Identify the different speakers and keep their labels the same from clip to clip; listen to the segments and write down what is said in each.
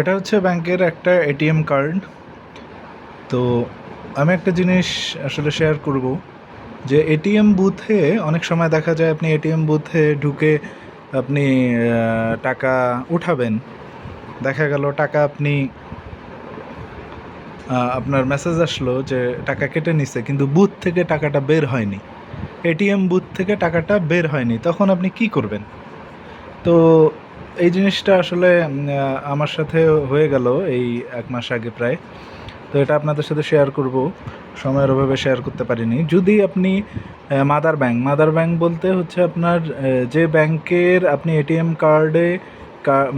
Speaker 1: এটা হচ্ছে ব্যাংকের একটা এটিএম কার্ড। তো আমি একটা জিনিস আসলে শেয়ার করব যে এটিএম বুথে অনেক সময় দেখা যায় আপনি এটিএম বুথে ঢুকে আপনি টাকা উঠাবেন। দেখা গেল টাকা আপনি আপনার মেসেজ আসলো যে টাকা কেটে নিছে, কিন্তু বুথ থেকে টাকাটা বের হয়নি। এটিএম বুথ থেকে টাকাটা বের হয়নি, তখন আপনি কি করবেন? তো এই জিনিসটা আসলে আমার সাথে হয়ে গেল এই এক মাস আগে প্রায়। তো এটা আপনাদের সাথে শেয়ার করব। সময়ের অভাবে শেয়ার করতে পারিনি। যদি আপনি মাদার ব্যাংক মাদার ব্যাংক বলতে হচ্ছে আপনার যে ব্যাংকের আপনি এটিএম কার্ডে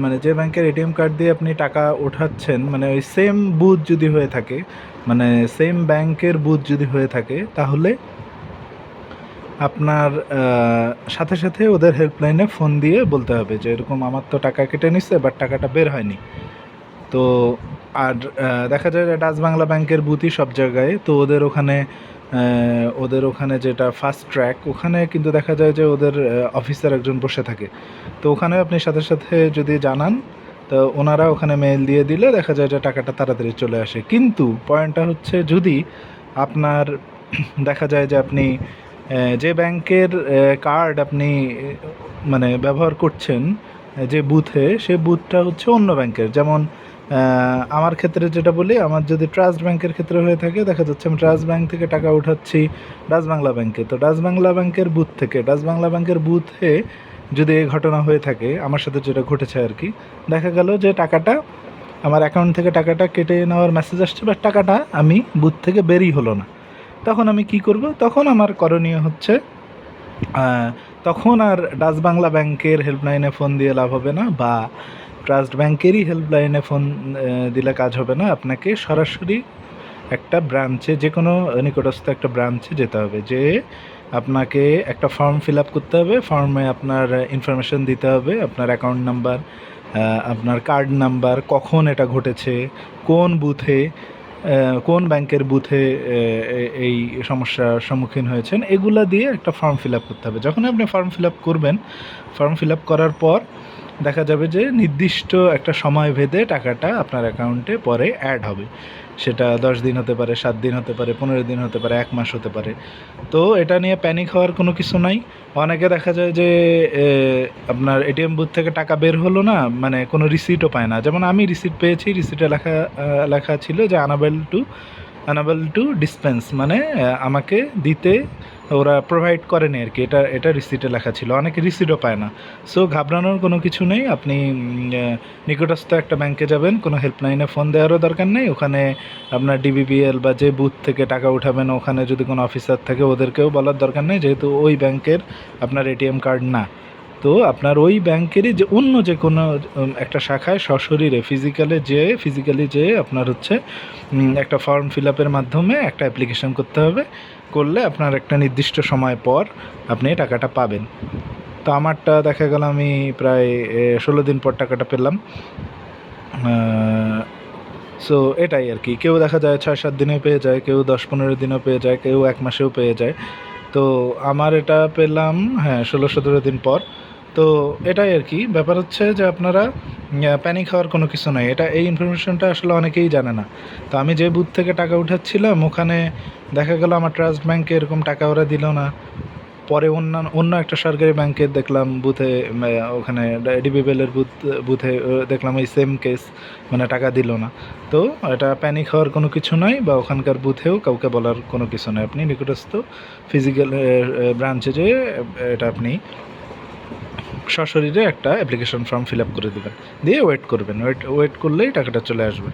Speaker 1: মানে যে ব্যাংকের এটিএম কার্ড দিয়ে আপনি টাকা ওঠাচ্ছেন মানে ওই সেম বুথ যদি হয়ে থাকে মানে সেম ব্যাংকের বুথ যদি হয়ে থাকে, তাহলে আপনার সাথে সাথে ওদের হেল্পলাইনে ফোন দিয়ে বলতে হবে যে, এরকম আমার তো টাকা কেটে নিচ্ছে বাট টাকাটা বের হয়নি। তো, আর দেখা যায় ডাচ বাংলা ব্যাংকের বুথই সব জায়গায়, তো ওদের ওখানে ওদের ওখানে যেটা ফাস্ট ট্র্যাক ওখানে কিন্তু দেখা যায় যে ওদের অফিসার একজন বসে থাকে। তো ওখানে আপনি সাথে সাথে যদি জানান, তো ওনারা ওখানে মেল দিয়ে দিলে দেখা যায় যে টাকাটা তাড়াতাড়ি চলে আসে। কিন্তু পয়েন্টটা হচ্ছে যদি আপনার, দেখা যায় যে আপনি যে ব্যাংকের কার্ড আপনি মানে ব্যবহার করছেন যে বুথে, সে বুথটা হচ্ছে অন্য ব্যাংকের। যেমন আমার ক্ষেত্রে যেটা বলি, আমার যদি ট্রাস্ট ব্যাংকের ক্ষেত্রে হয়ে থাকে, দেখা যাচ্ছে আমি ট্রাস্ট ব্যাংক থেকে টাকা উঠাচ্ছি বাংলা ব্যাংকে তো বাংলা ব্যাংকের বুথ থেকে বাংলা ব্যাংকের বুথে যদি এই ঘটনা হয়ে থাকে, আমার সাথে যেটা ঘটেছে আর কি, দেখা গেল যে টাকাটা, আমার অ্যাকাউন্ট থেকে টাকাটা কেটে নেওয়ার মেসেজ আসছে বাট টাকাটা আমি বুথ থেকে বেরই হলো না। তখন আমি কি করব? তখন আমার করণীয় হচ্ছে তখন আর ডাচ বাংলা ব্যাংকের হেল্পলাইনে ফোন দিয়ে লাভ হবে না বা ট্রাস্ট ব্যাংকেরই হেল্পলাইনে ফোন দিলে কাজ হবে না। আপনাকে সরাসরি একটা ব্রাঞ্চে যে কোনো নিকটস্থ একটা ব্রাঞ্চে যেতে হবে। যে আপনাকে একটা ফর্ম ফিল আপ করতে হবে, ফর্মে আপনার ইনফরমেশন দিতে হবে, আপনার অ্যাকাউন্ট নাম্বার আপনার কার্ড নাম্বার, কখন এটা ঘটেছে, কোন বুথে কোন ব্যাংকের বুথে এই সমস্যার সম্মুখীন হয়েছেন, এগুলা দিয়ে একটা ফর্ম ফিল আপ করতে হবে। যখন আপনি ফর্ম ফিল আপ করবেন ফর্ম ফিল আপ করার পর দেখা যাবে যে নির্দিষ্ট একটা সময় ভেদে টাকাটা আপনার অ্যাকাউন্টে পরে অ্যাড হবে। সেটা দশ দিন হতে পারে, সাত দিন হতে পারে, পনেরো দিন হতে পারে, এক মাস হতে পারে। তো এটা নিয়ে প্যানিক হওয়ার কোনো কিছু নাই। অনেকে দেখা যায় যে আপনার এটিএম বুথ থেকে টাকা বের হলো না মানে কোনো রিসিটও পায় না। যেমন আমি রিসিট পেয়েছি রিসিটে লেখা লেখা ছিল যে unable to unable to dispense মানে আমাকে দিতে ওরা প্রোভাইড করেনি আর কি। এটা এটা রিসিটে লেখা ছিল। অনেকে রিসিটও পায় না। সো ঘাবড়ানোর কোনো কিছু নেই। আপনি নিকটস্থ একটা ব্যাংকে যাবেন। কোনো হেল্পলাইনে ফোন দেওয়ারও দরকার নেই। ওখানে আপনার ডিবিবিএল বা যে বুথ থেকে টাকা উঠাবেন, ওখানে যদি কোনো অফিসার থাকে, ওদেরকেও বলার দরকার নেই। যেহেতু ওই ব্যাংকের আপনার এটিএম কার্ড না। তো আপনার ওই ব্যাংকেরই যে অন্য যে কোনো একটা শাখায় সশরীরে ফিজিক্যালে যে ফিজিক্যালি যে আপনার হচ্ছে একটা ফর্ম ফিল আপের মাধ্যমে একটা অ্যাপ্লিকেশন করতে হবে। করলে আপনার একটা নির্দিষ্ট সময় পর আপনি টাকাটা পাবেন। তো আমারটা দেখা গেল আমি প্রায় ষোলো দিন পর টাকাটা পেলাম। সো এটাই আর কি। কেউ দেখা যায় ছয় সাত দিনে পেয়ে যায়, কেউ দশ পনেরো দিনেও পেয়ে যায়, কেউ এক মাসেও পেয়ে যায়। তো আমার এটা পেলাম হ্যাঁ ষোলো সতেরো দিন পর। তো এটাই আর কি। ব্যাপার হচ্ছে যে আপনারা প্যানিক হওয়ার কোনো কিছু নাই। এটা, এই ইনফরমেশনটা আসলে অনেকেই জানে না। তো আমি যে বুথ থেকে টাকা উঠাচ্ছিলাম, ওখানে দেখা গেল আমার ট্রাস্ট ব্যাংকে এরকম টাকা ওরা দিল না। পরে অন্য অন্য একটা সরকারি ব্যাংকে দেখলাম বুথে ওখানে ডিবিবেলের বুথ বুথে দেখলাম এই সেম কেস মানে টাকা দিল না। তো এটা প্যানিক হওয়ার কোনো কিছু নয় বা ওখানকার বুথেও কাউকে বলার কোনো কিছু নয় আপনি নিকটস্থ ফিজিক্যাল ব্রাঞ্চে যে এটা আপনি সশরীরে একটা অ্যাপ্লিকেশন ফর্ম ফিল আপ করে দেবেন। দিয়ে ওয়েট করবেন। ওয়েট ওয়েট করলেই টাকাটা চলে আসবে।